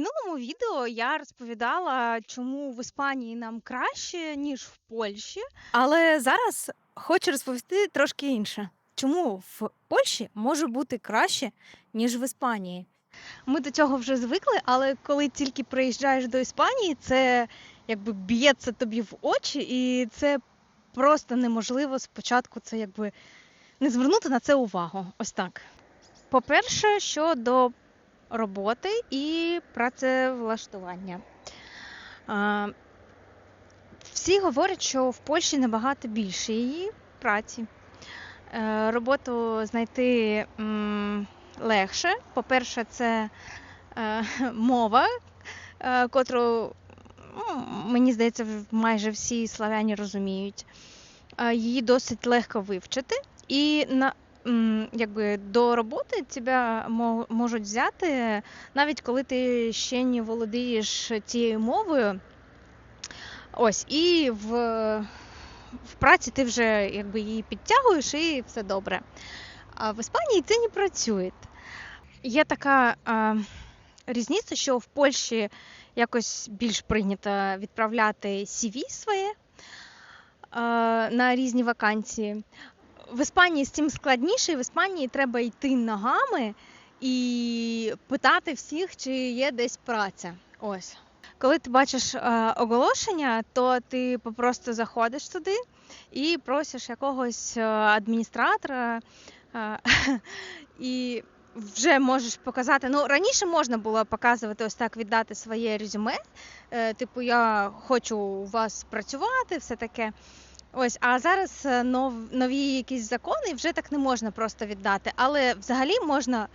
минулому відео я розповідала, чому в Іспанії нам краще, ніж в Польщі. Але зараз хочу розповісти трошки інше. Чому в Польщі може бути краще, ніж в Іспанії? Ми до цього вже звикли, але коли тільки приїжджаєш до Іспанії, це якби б'ється тобі в очі, і це просто неможливо спочатку це якби не звернути на це увагу. Ось так. По-перше, щодо роботи і працевлаштування. Всі говорять, що в Польщі набагато більше її праці. Е, Роботу знайти легше. По-перше, це е, мова, е, котру, ну, мені здається, майже всі славяні розуміють. Її досить легко вивчити. І якби, до роботи тебе можуть взяти, навіть коли ти ще не володієш цією мовою. Ось, і в, в праці ти вже якби, її підтягуєш і все добре. А в Іспанії це не працює. Є така а, різниця, що в Польщі якось більш прийнято відправляти CV своє а, на різні вакансії. В Іспанії з цим складніше, в Іспанії треба йти ногами і питати всіх, чи є десь праця. Ось. Коли ти бачиш е, оголошення, то ти просто заходиш туди і просиш якогось е, адміністратора. е, і вже можеш показати. Ну, раніше можна було показувати ось так, віддати своє резюме. Типу, я хочу у вас працювати, все таке. Ось, а зараз е, нов, нові якісь закони, вже так не можна просто віддати. Але взагалі можна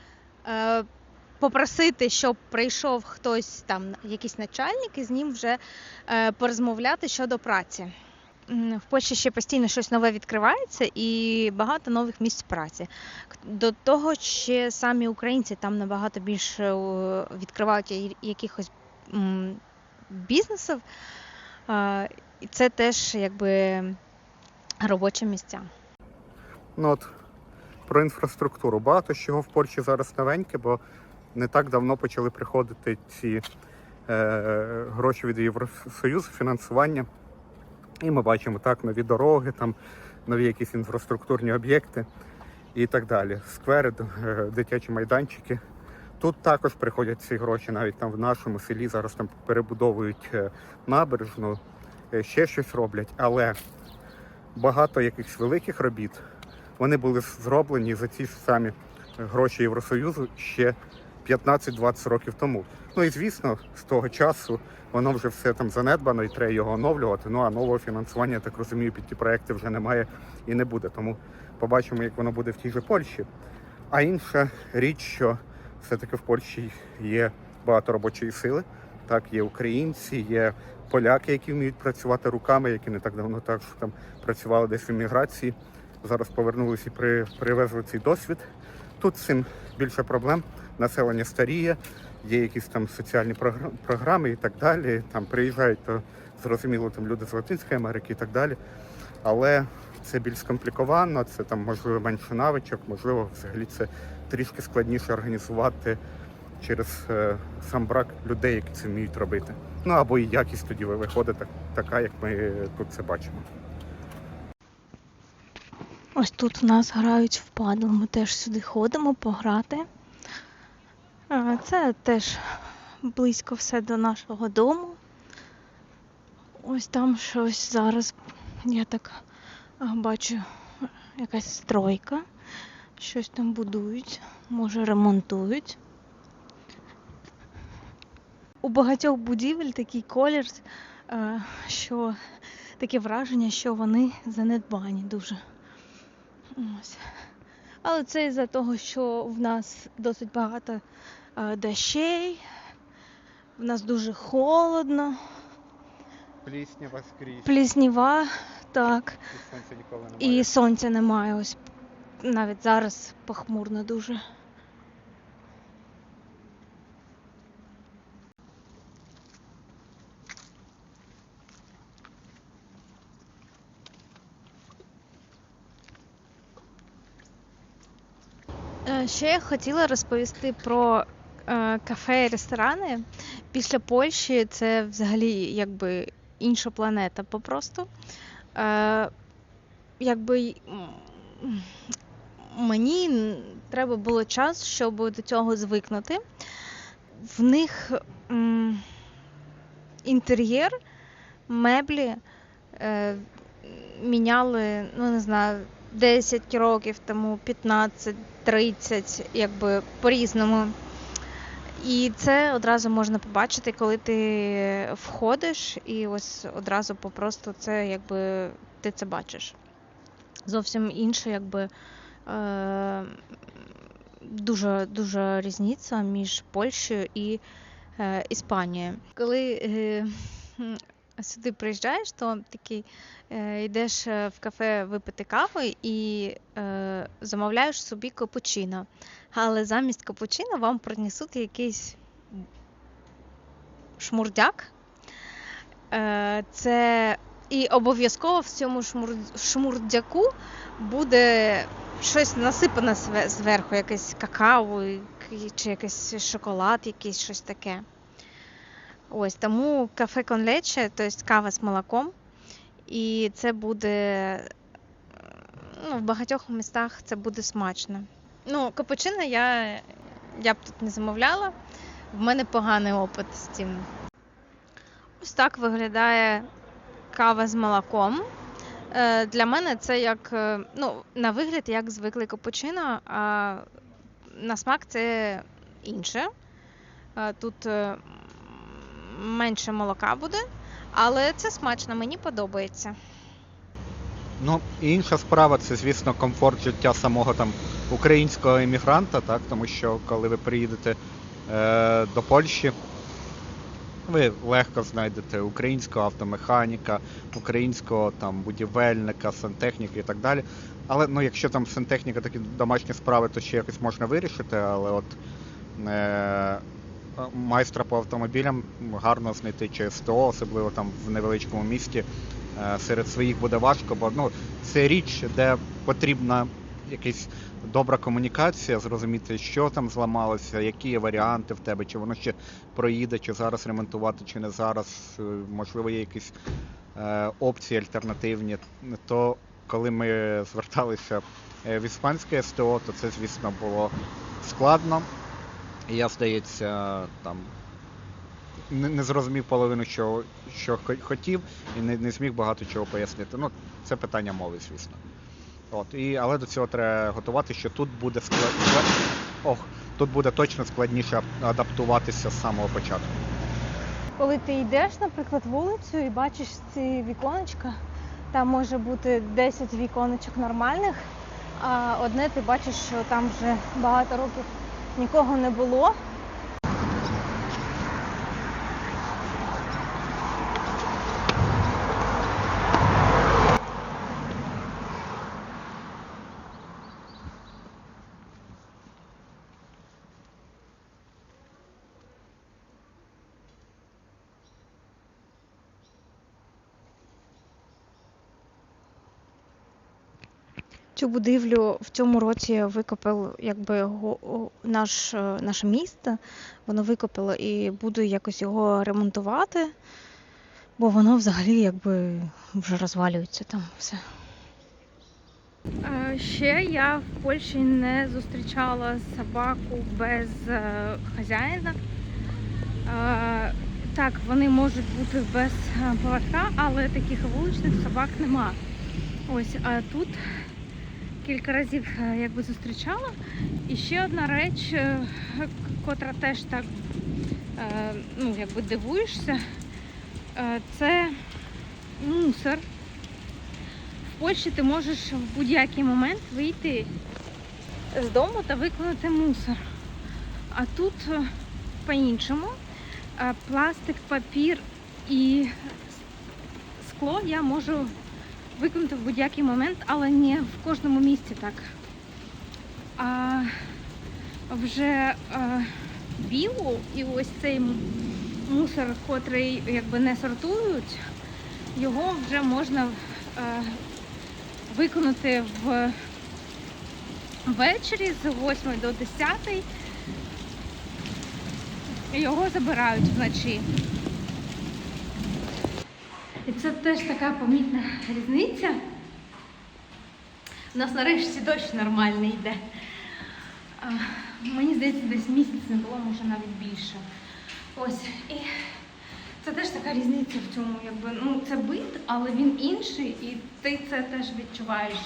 е, попросити, щоб прийшов хтось там, якийсь начальник, і з ним вже е, порозмовляти щодо праці. В Польщі ще постійно щось нове відкривається і багато нових місць праці. До того ще самі українці там набагато більше відкривають якихось бізнесів. Е, це теж якби робочі місця. Ну от про інфраструктуру. Багато чого в Польщі зараз новеньке, бо не так давно почали приходити ці е, гроші від Євросоюзу, фінансування. І ми бачимо так нові дороги, там нові якісь інфраструктурні об'єкти і так далі. Сквери, е, дитячі майданчики. Тут також приходять ці гроші, навіть там в нашому селі зараз там перебудовують е, набережну, е, ще щось роблять, але багато якихось великих робіт вони були зроблені за ті ж самі гроші Євросоюзу ще 15-20 років тому. Ну і звісно, з того часу воно вже все там занедбано і треба його оновлювати. Ну а нового фінансування, я так розумію, під ті проекти вже немає і не буде. Тому побачимо, як воно буде в тій же Польщі. А інша річ, що все-таки в Польщі є багато робочої сили. Так, є українці, є поляки, які вміють працювати руками, які не так давно так що там працювали десь в імміграції. Зараз повернулися і при, привезли цей досвід. Тут цим більше проблем. Населення старіє, є якісь там соціальні програми і так далі. Там приїжджають, то зрозуміло, там люди з Латинської Америки і так далі. Але це більш скомпліковано, це там можливо менше навичок, можливо, взагалі це трішки складніше організувати через е, сам брак людей, які це вміють робити. Ну або і якість тоді виходить так, така, як ми тут це бачимо. Ось тут у нас грають в падл, ми теж сюди ходимо пограти. Це теж близько все до нашого дому. Ось там щось зараз, я так бачу, якась стройка. Щось там будують, може ремонтують. У багатьох будівель такий колір, е, що таке враження, що вони занедбані дуже. Ось. Але це із-за того, що в нас досить багато е, дощей, в нас дуже холодно, Пліснява скрізь, плісніва, так, і сонця ніколи немає. і сонця немає. Ось навіть зараз похмурно дуже. Ще я хотіла розповісти про е, кафе і ресторани. після Польщі це взагалі якби інша планета попросту. Е, якби мені треба було час, щоб до цього звикнути. В них інтер'єр, меблі е, міняли, ну не знаю, 10 років тому, 15, 30, якби по-різному. І це одразу можна побачити, коли ти входиш, і ось одразу попросту це якби ти це бачиш. Зовсім інше, якби е, дуже дуже різниця між Польщею і е, Іспанією. Коли е, сюди приїжджаєш, то такий е, йдеш е, в кафе випити кави і е, замовляєш собі капучино. Але замість капучино вам принесуть якийсь шмурдяк. Е, Це і обов'язково в цьому шмур- шмурдяку буде щось насипане зверху, якесь какао чи якийсь шоколад, якийсь щось таке. Ось тому кафе конлече, тобто кава з молоком. І це буде ну, в багатьох містах це буде смачно. Ну, капучино я, я б тут не замовляла. В мене поганий опит з цим. Ось так виглядає кава з молоком. Е, Для мене це як е, ну, на вигляд як звиклий капучино, а на смак це інше. Е, Тут менше молока буде, але це смачно, мені подобається. Ну, інша справа це, звісно, комфорт життя самого там українського емігранта, так, тому що коли ви приїдете е, до Польщі, ви легко знайдете українського автомеханіка, українського там будівельника, сантехніка і так далі. Але ну, якщо там сантехніка такі домашні справи, то ще якось можна вирішити, але от е, майстра по автомобілям гарно знайти через СТО, особливо там в невеличкому місті. Е, серед своїх буде важко, бо ну, це річ, де потрібна якась добра комунікація, зрозуміти, що там зламалося, які є варіанти в тебе, чи воно ще проїде, чи зараз ремонтувати, чи не зараз. Е, Можливо, є якісь е, опції альтернативні. То коли ми зверталися в іспанське СТО, то це, звісно, було складно. І я, здається, там не, не зрозумів половину, що, що хотів, і не, не зміг багато чого пояснити. Ну, це питання мови, звісно. От, і, але до цього треба готувати, що тут буде склад... Ох, тут буде точно складніше адаптуватися з самого початку. Коли ти йдеш, наприклад, вулицю і бачиш ці віконечка, там може бути 10 віконечок нормальних, а одне ти бачиш, що там вже багато років нікого не було. Цю будівлю в цьому році викопав якби наш, е, наше місто. Воно викопало і буду якось його ремонтувати, бо воно взагалі якби вже розвалюється там все. Ще я в Польщі не зустрічала собаку без е, хазяїна. Е, Так, вони можуть бути без е, поводка, але таких вуличних собак нема. Ось, а тут кілька разів е, якби зустрічала. І ще одна реч, е, котра теж так е, ну, якби дивуєшся, це мусор. В Польщі ти можеш в будь-який момент вийти з дому та виконати мусор. А тут по-іншому. Пластик, папір і скло я можу виконати в будь-який момент, але не в кожному місці так. А вже е, білу і ось цей мусор, котрий якби не сортують, його вже можна е, виконати ввечері з 8 до 10 його забирають вночі. І це теж така помітна різниця. У нас нарешті дощ нормальний йде. А, Мені здається, десь місяць не було, може навіть більше. Ось. І це теж така різниця в цьому, якби ну це бит, але він інший, і ти це теж відчуваєш.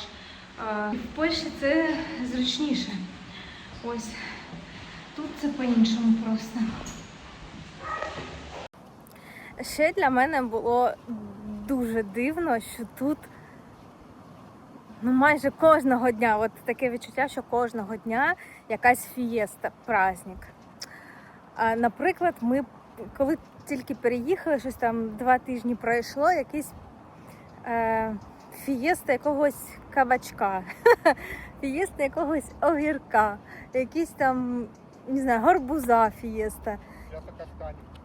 Е, В Польщі це зручніше. Ось тут це по-іншому просто. Ще для мене було дуже дивно, що тут ну, майже кожного дня, от таке відчуття, що кожного дня якась фієста, праздник. А, наприклад, ми коли тільки переїхали, щось там два тижні пройшло, якийсь е, фієста якогось кабачка, фієста якогось огірка, якийсь там, не знаю, гарбуза фієста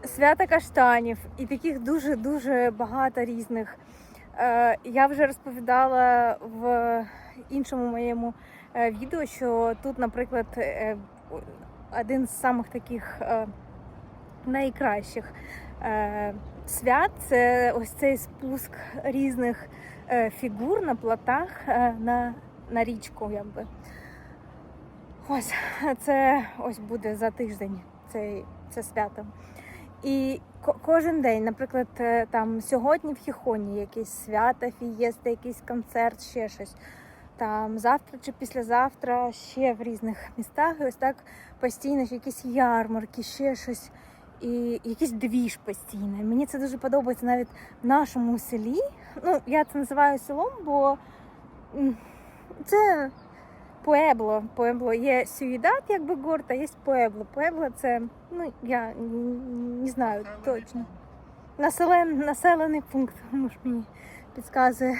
свята каштанів і таких дуже дуже багато різних. Е, я вже розповідала в іншому моєму е, відео, що тут, наприклад, е, один з самих таких найкращих свят це ось цей спуск різних фігур на плотах на, на річку. Якби. Ось це ось буде за тиждень цей, це свято. І кожен день, наприклад, е, там сьогодні в Хіхоні якесь свято, фієста, якийсь концерт, ще щось. Там завтра чи післязавтра ще в різних містах. І ось так постійно якісь ярмарки, ще щось. І якийсь двіж постійно. Мені це дуже подобається навіть в нашому селі. Ну, я це називаю селом, бо це Пуебло. Пуебло є сюїдат, якби город, а є Пуебло. Пуебло це, ну, я не знаю точно. Населен, населений пункт, муж мені підказує.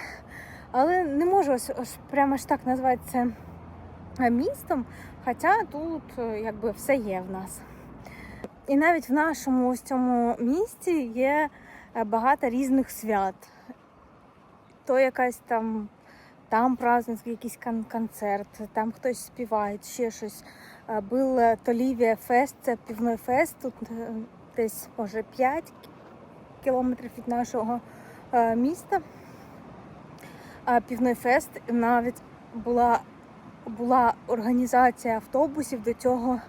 Але не можу ось, ось прямо ж так назвати це е, містом, хоча тут е, якби все є в нас. І навіть в нашому ось цьому місті є е, багато різних свят. То якась там там праздник, якийсь кон- концерт, там хтось співає, ще щось. Був е, Толівія Фест, це півний фест, тут е, десь може 5 кілометрів від нашого е, міста. Півний фест навіть була, була організація автобусів до цього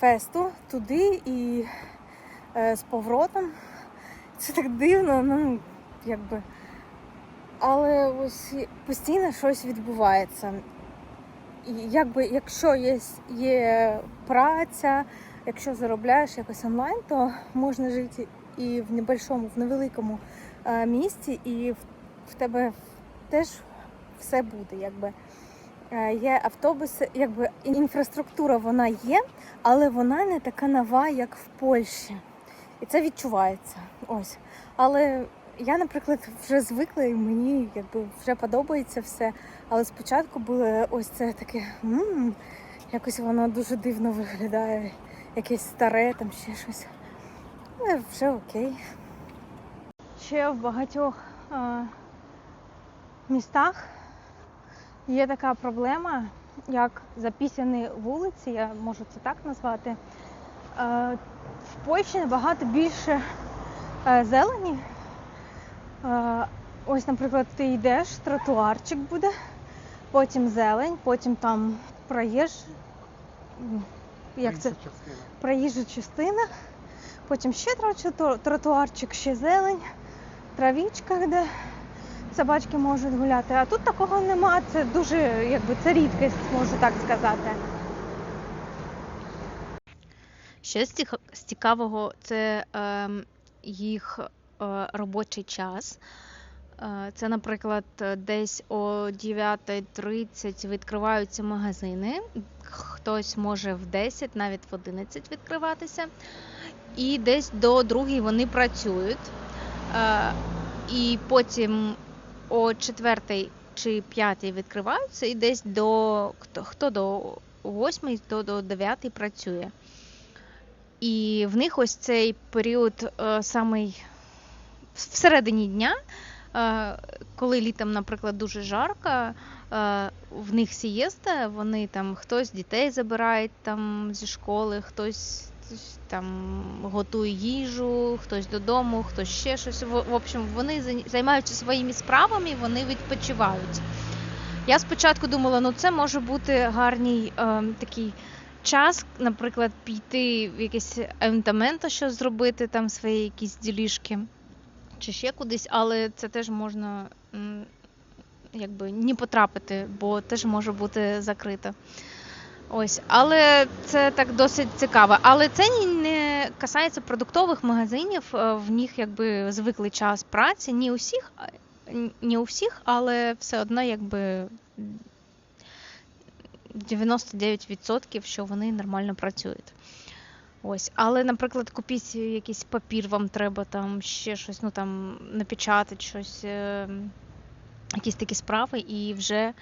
фесту туди і з поворотом. Це так дивно, ну якби. Але ось постійно щось відбувається. Якби якщо є, є праця, якщо заробляєш якось онлайн, то можна жити і в небольшому, в невеликому е, місті, і в, в тебе теж все буде. Якби. Е, Є автобуси, якби інфраструктура вона є, але вона не така нова, як в Польщі. І це відчувається. Ось. Але я, наприклад, вже звикла і мені якби вже подобається все. Але спочатку було ось це таке, м якось воно дуже дивно виглядає, якесь старе, там ще щось. Але вже окей. Ще в багатьох е, містах є така проблема, як запісяні вулиці, я можу це так назвати. Е, в Польщі набагато більше е, зелені. Е, ось, наприклад, ти йдеш, тротуарчик буде, потім зелень, потім там проїж, як це? проїжджа частина, потім ще тротуарчик, ще зелень, травічка, де собачки можуть гуляти. А тут такого нема. Це дуже, якби це рідкість, можу так сказати. Ще з цікавого це ем, їх е, робочий час. Е, Це, наприклад, е, десь о 9.30 відкриваються магазини. Хтось може в 10, навіть в 11 відкриватися. І десь до 2 вони працюють. Е, І потім о 4 чи 5 відкриваються, і десь до хто, хто до 8, то до 9 працює. І в них ось цей період е, самий всередині дня, е, коли літом, наприклад, дуже жарко, е, в них сієста, вони там хтось дітей забирають там зі школи, хтось там готує їжу, хтось додому, хтось ще щось. В, общем, вони зай- займаються своїми справами, вони відпочивають. Я спочатку думала, ну це може бути гарний е, такий час, наприклад, піти в якесь евентаменто, що зробити, там свої якісь ділішки чи ще кудись, але це теж можна якби не потрапити, бо теж може бути закрито. Ось, але це так досить цікаво. Але це не касається продуктових магазинів. е, В них якби звиклий час праці. Не у всіх, не у але все одно якби 99%, що вони нормально працюють. Ось, але, наприклад, купіть якийсь папір, вам треба там ще щось, ну там напечатати щось, е, якісь такі справи, і вже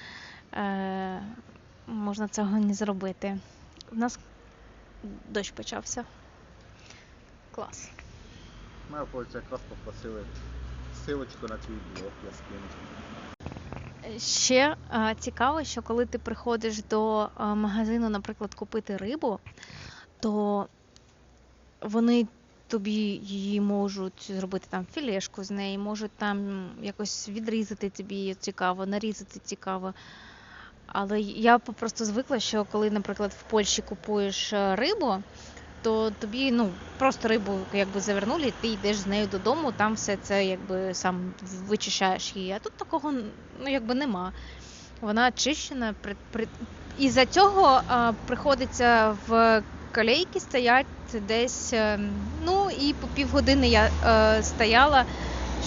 е, можна цього не зробити. У нас дощ почався. Клас. Ми якраз попросили силочку на твій блог, я скину. Ще е, цікаво, що коли ти приходиш до е, магазину, наприклад, купити рибу, то вони тобі її можуть зробити там філешку з неї, можуть там якось відрізати тобі цікаво, нарізати цікаво. Але я просто звикла, що коли, наприклад, в Польщі купуєш е, рибу, то тобі ну просто рибу якби завернули, ти йдеш з нею додому, там все це якби сам вичищаєш її. А тут такого ну якби нема. Вона очищена. При, при... І за цього а, приходиться в колейки стоять десь. е, Ну і по півгодини я е, стояла,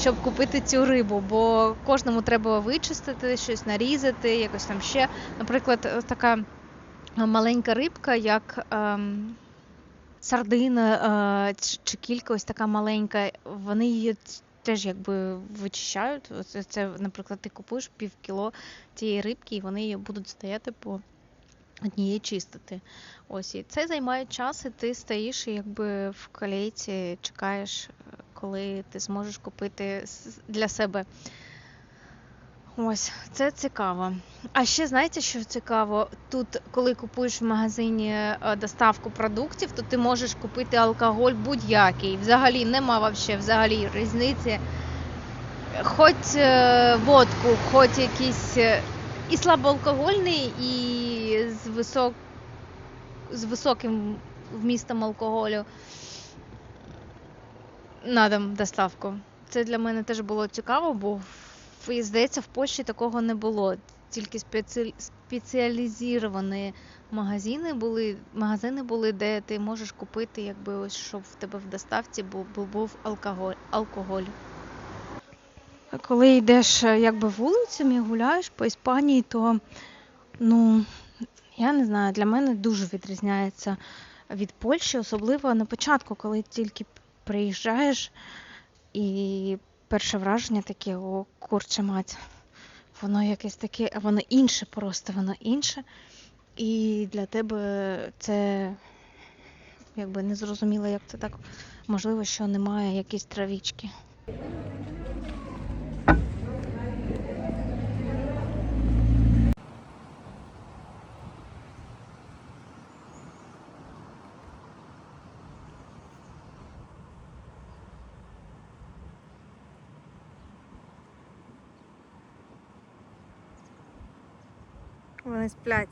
щоб купити цю рибу, бо кожному треба вичистити, щось нарізати, якось там ще. Наприклад, е, така маленька рибка, як. ем, Сардина е, чи- кілька ось така маленька, вони її теж якби вичищають. Це, наприклад, ти купуєш пів кіло цієї рибки, і вони будуть стояти по однієї чистити. Ось і це займає час, і ти стоїш якби в колейці чекаєш, коли ти зможеш купити для себе. Ось, це цікаво. А ще знаєте, що цікаво? Тут, коли купуєш в магазині е, доставку продуктів, то ти можеш купити алкоголь будь-який. Взагалі нема вообще, взагалі різниці. Хоч е, водку, хоч якийсь е, і слабоалкогольний, і з, висок, з високим вмістом алкоголю на дом доставку. Це для мене теж було цікаво, бо здається, в Польщі такого не було. Тільки спеці... спеціалізовані магазини були, магазини були, де ти можеш купити, якби ось щоб в тебе в доставці був, був, алкоголь. алкоголь. Коли йдеш е, якби вулицями, гуляєш по Іспанії, то ну я не знаю, для мене дуже відрізняється від Польщі, особливо на початку, коли тільки приїжджаєш, і перше враження таке, о, курче мать. Воно якесь таке, воно інше просто, воно інше. І для тебе це якби не зрозуміло, як це так можливо, що немає якісь травічки. Вони сплять.